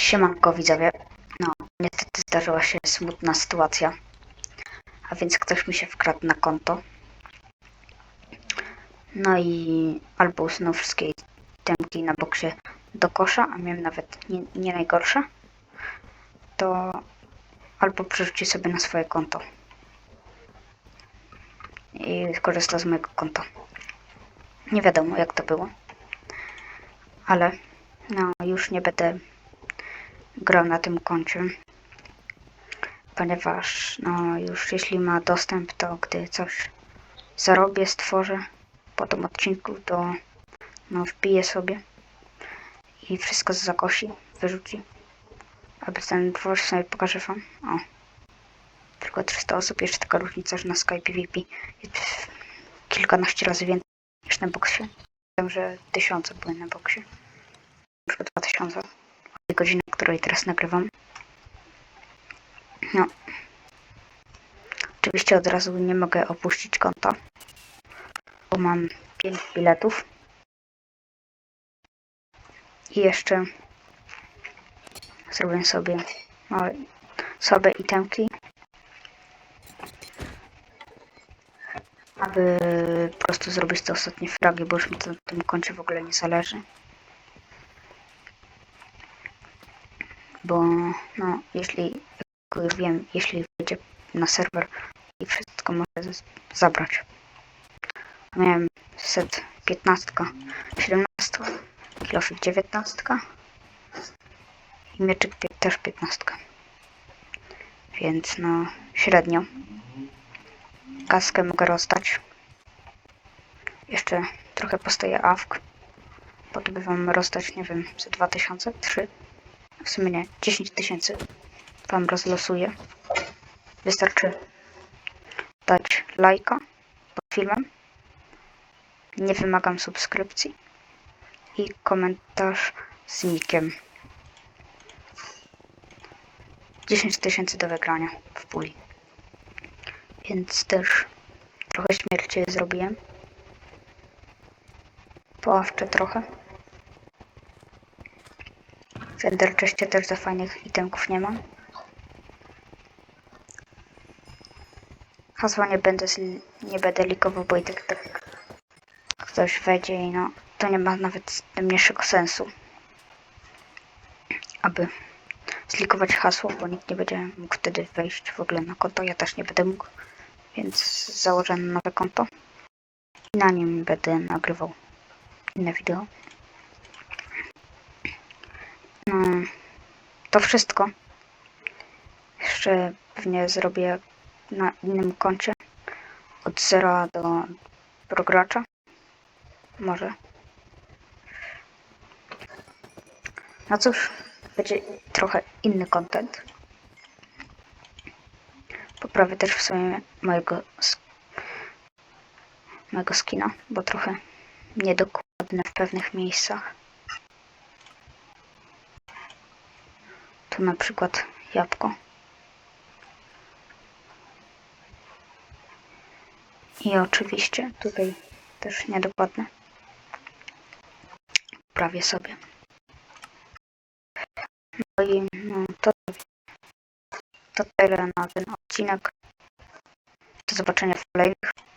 Siemanko widzowie. No, niestety zdarzyła się smutna sytuacja. A więc ktoś mi się wkradł na konto. No i albo usunął wszystkie temki na boksie do kosza, a miałem nawet nie, nie najgorsze. To albo przerzuci sobie na swoje konto. I skorzysta z mojego konta. Nie wiadomo jak to było. Ale no już nie będę grał na tym koncie, ponieważ no już jeśli ma dostęp, to gdy coś zarobię, stworzę po tym odcinku, to no wbiję sobie i wszystko zakosi, wyrzuci. Aby ten dwór sobie pokażę wam. O. Tylko 300 osób, jeszcze taka różnica, że na Skype VP jest kilkanaście razy więcej niż na boksie. Wiem, że tysiące były na boksie. Na przykład 2000 tej godziny, której teraz nagrywam. No. Oczywiście od razu nie mogę opuścić konta, bo mam 5 biletów. I jeszcze zrobię sobie małe, słabe itemki, aby po prostu zrobić te ostatnie fragi, bo już mi to na tym koncie w ogóle nie zależy. Bo no, jeśli, jak już wiem, jeśli wejdzie na serwer i wszystko może zabrać. Miałem set 15, 17, kilofik 19 i mieczyk też 15. Więc no, średnio. Kaskę mogę rozdać. Jeszcze trochę postoję awk. Po to wam rozdać, nie wiem, ze 2000, 3 w sumie nie, 10 tysięcy wam rozlosuję. Wystarczy dać lajka pod filmem. Nie wymagam subskrypcji. I komentarz z nikiem. 10 tysięcy do wygrania w puli. Więc też trochę śmierci zrobiłem. Poławczę trochę. W Enderchestie też za fajnych itemków nie mam. Hasła nie będę, nie będę likował, bo i tak, tak ktoś wejdzie i no, to nie ma nawet najmniejszego sensu, aby zlikować hasło, bo nikt nie będzie mógł wtedy wejść w ogóle na konto, ja też nie będę mógł, więc założę nowe konto i na nim będę nagrywał inne wideo. No, to wszystko. Jeszcze pewnie zrobię na innym koncie od zera do progracza. Może. No cóż, będzie trochę inny content. Poprawię też w sumie mojego, mojego skina, bo trochę niedokładny w pewnych miejscach. Na przykład jabłko. I oczywiście tutaj też niedokładne. Prawie sobie. No i no, to, to tyle na ten odcinek. Do zobaczenia w kolejnych.